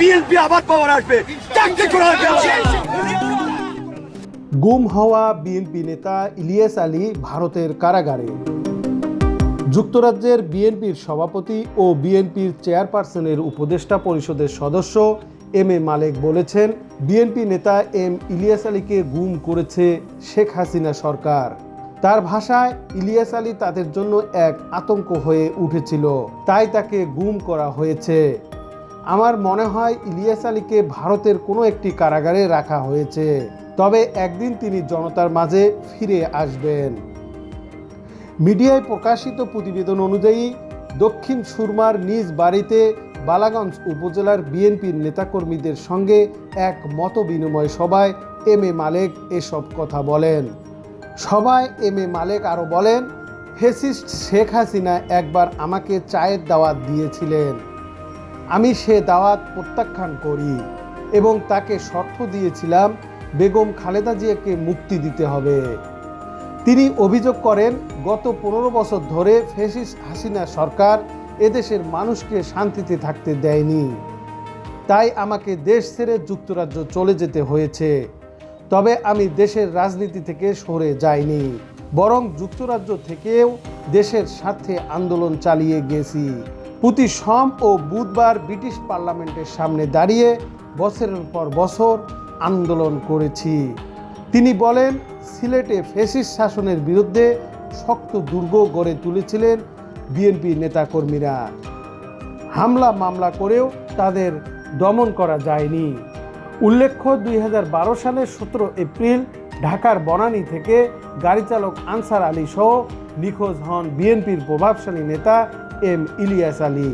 BNP আবার পাওয়ার আসবে। চাকরি করা গুম হওয়া বিএনপি নেতা ইলিয়াস আলী ভারতের কারাগারে। যুক্তরাজ্যের বিএনপির সভাপতি ও বিএনপির চেয়ারপারসনের উপদেষ্টা পরিষদের সদস্য এম এ মালেক বলেছেন, বিএনপি নেতা এম ইলিয়াস আলীকে গুম করেছে শেখ হাসিনা সরকার। তার ভাষায় ইলিয়াস আলী তাদের জন্য এক আতঙ্ক হয়ে উঠেছিল। তাই তাকে গুম করা হয়েছে। আমার মনে হয় ইলিয়াস আলীকে ভারতের কোনো একটি কারাগারে রাখা হয়েছে। তবে একদিন তিনি জনতার মাঝে ফিরে আসবেন। মিডিয়ায় প্রকাশিত প্রতিবেদন অনুযায়ী, দক্ষিণ সুরমার নিজ বাড়িতে বালাগঞ্জ উপজেলার বিএনপির নেতাকর্মীদের সঙ্গে এক মত বিনিময় সভায় এম এ মালেক এসব কথা বলেন। সভায় এম এ মালেক আরও বলেন, ফেসিস্ট শেখ হাসিনা একবার আমাকে চায়ের দাওয়াত দিয়েছিলেন। আমি সে দাওয়াত প্রত্যাখ্যান করি এবং তাকে শর্ত দিয়েছিলাম, বেগম খালেদা জিয়াকে মুক্তি দিতে হবে। তিনি অভিযোগ করেন, গত পনেরো বছর ধরে ফেসিস হাসিনা সরকার এদেশের মানুষকে শান্তিতে থাকতে দেয়নি। তাই আমাকে দেশ ছেড়ে যুক্তরাজ্য চলে যেতে হয়েছে। তবে আমি দেশের রাজনীতি থেকে সরে যাইনি, বরং যুক্তরাজ্য থেকেও দেশের স্বার্থে আন্দোলন চালিয়ে গেছি। প্রতি সোম ও বুধবার ব্রিটিশ পার্লামেন্টের সামনে দাঁড়িয়ে বছরের পর বছর আন্দোলন করেছি। তিনি বলেন, সিলেটে ফেসিস শাসনের বিরুদ্ধে শক্ত দুর্গ গড়ে তুলেছিলেন বিএনপি নেতাকর্মীরা। হামলা মামলা করেও তাদের দমন করা যায়নি। উল্লেখ্য, দুই হাজার বারো সালের সতেরো এপ্রিল ঢাকার বনানী থেকে গাড়ি চালক আনসার আলী সহ নিখোঁজ হন বিএনপির প্রভাবশালী নেতা এম ইলিয়াস আলী।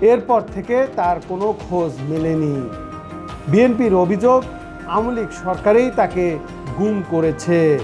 এরপর থেকে তার কোনো খোঁজ মেলেনি। বিএনপির অভিযোগ, আওয়ামী লীগ সরকারেই তাকে গুম করেছে।